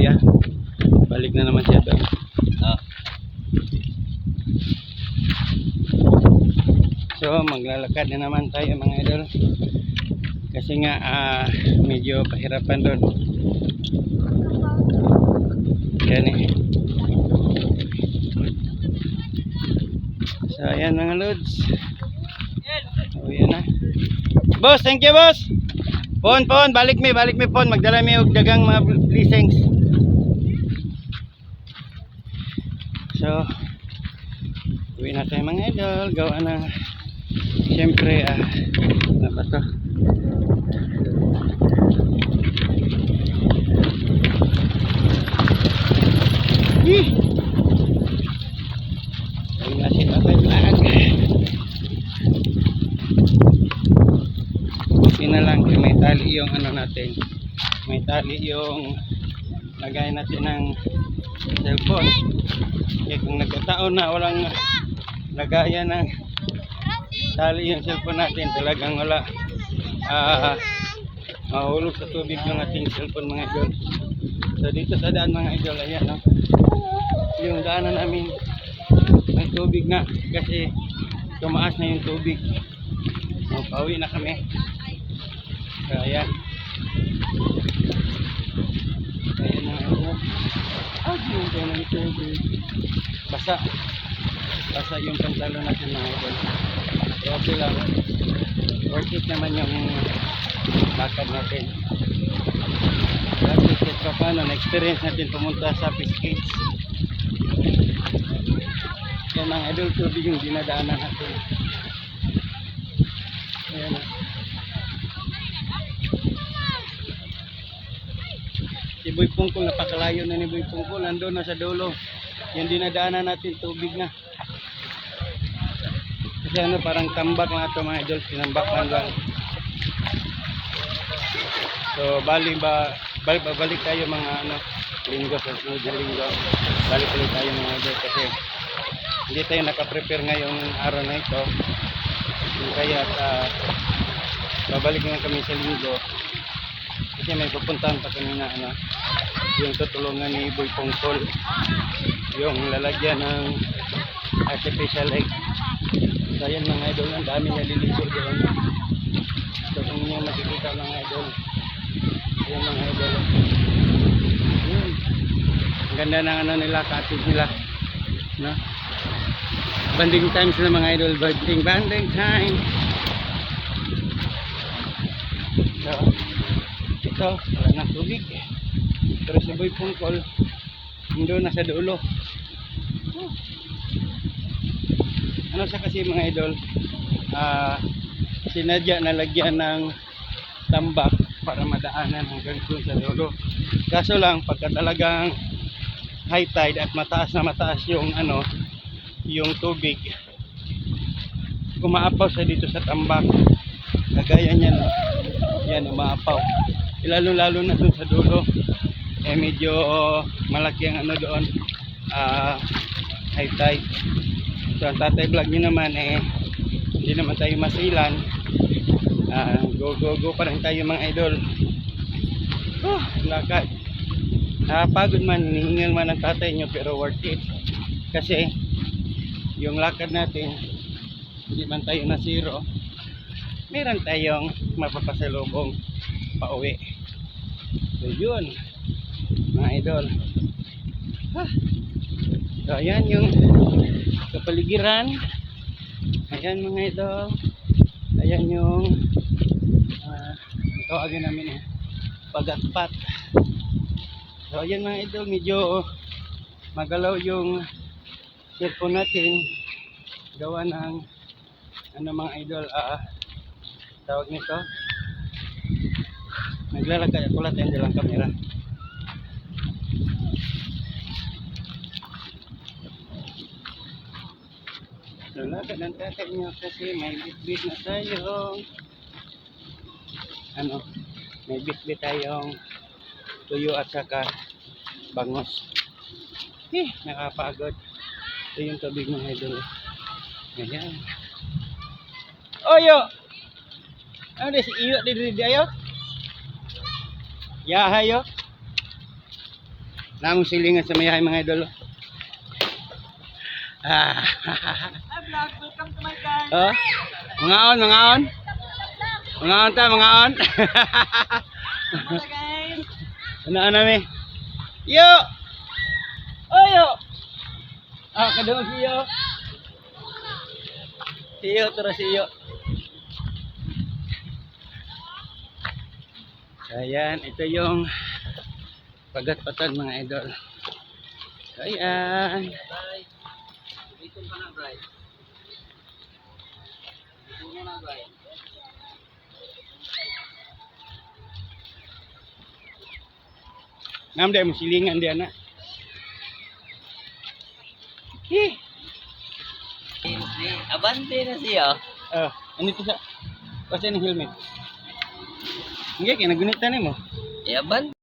yan. Balik na naman siya doon. Ah. So, maglalakad na naman tayo mga idol. Kasi nga, ah, medyo pahirapan doon. Yan eh. So, ayan mga lods. Oh, yan na. Boss, thank you boss. Pon, pon, balik mi, balik mi pon. Magdala mi og dagang mga blessings. So, uwi na tayo mga idol. Gawa na. Siyempre, ah, ano ba to? Yee! Ayun na si Tatay Vlog. Kung may tali yung ano natin. May tali yung lagay natin ng cellphone. Kaya kung nagkataon na walang lagayan ng tali yung cellphone natin, talagang wala ah mahulog sa tubig yung ating cellphone mga idol. So dito sa daan mga idol, ayan no. Yung daanan namin may tubig na kasi tumaas na yung tubig. So, pauwi na kami. So, ayan. Ayan na ako. Ah, yung ng tubig. Basa. Basa yung pantalon natin mga idol. So, okay lang. Worth it naman yung lakad natin. At least pa paano, na-experience natin pumunta sa Piscates. Yan mga idol, tubig yung dinadaanan natin. Ayan. ah. Si Boy Pungkol, napakalayo na ni Boy Pungkol. Nandun na sa dulo. Yung dinadaanan natin, tubig na. Kasi ano, parang tambak na ito mga idol. Tinambak lang lang. So, bali ba, balik, babalik tayo mga ano, linggo sa sunod linggo. Balik ulit tayo mga idol kasi hindi tayo nakaprepare ngayong araw na ito. Kaya uh, babalik na kami sa linggo. Kasi may pupuntahan pa kami na ano, yung tutulungan ni Boy Pongkol. Yung lalagyan ng artificial lake. So ayan mga idol, ang dami naliligo doon. So kung inyo makikita mga idol, ayan mga idol. Yun. Ang ganda ng ano nila, cottage nila. No? Banding time sila mga idol, banding, banding time. So, ito, wala nang tubig. Pero si Boy Pungkol, doon na sa dulo. Oh. Ano siya kasi mga idol, ah, sinadya na lagyan ng tambak para madaanan hanggang doon sa dulo. Kaso lang, pagka talagang high tide at mataas na mataas yung ano, yung tubig, umaapaw sa dito sa tambak. Kagaya niyan, yan umaapaw. Lalo lalo na doon sa dulo, eh medyo malaki ang ano doon, ah, high tide. So ang tatay vlog nyo naman eh, hindi naman tayo masilan. Ah, go go go pa rin tayo mga idol. Oh, lakad. Nakapagod man, hinihingal man ng tatay nyo pero worth it. Kasi yung lakad natin, hindi man tayo na zero, meron tayong mapapasalubong pauwi. So yun, mga idol. Ah. So ayan yung kapaligiran. Ayan mga idol. Ayan yung uh, tawagin namin eh, pagatpat. So ayan mga idol, medyo magalaw yung cellphone natin gawa ng ano mga idol ah tawag nito naglalagay ako lang tayo lang kamera Lalaga ng tatay niyo kasi may bitbit na tayo. Ano, may bitbit tayong tuyo at saka bangos. Eh, nakapagod. Ito yung tubig ng idol. Ayan. Oyo! Ano si iyo di di ayo? Ya hayo. Namong silingan sa mayahay mga idol. Ah. Hi vlog, welcome to my car. oh. Mga on, mga on. Mga on ta, mga on. Ano ano mi? Yo. Oyo. Ah, kadung si Yo. Si Yo terus si Yo. Ayan, ito yung pagatpatan mga idol. Ayan. Bye. Dito ka na, Bray. Dito ka na, Bray. Ngam dai mo silingan dia na. Hi. Abante na siya. Ah, ano to sa? Kasi ng helmet. Hindi, kaya nagunita na mo. Abante.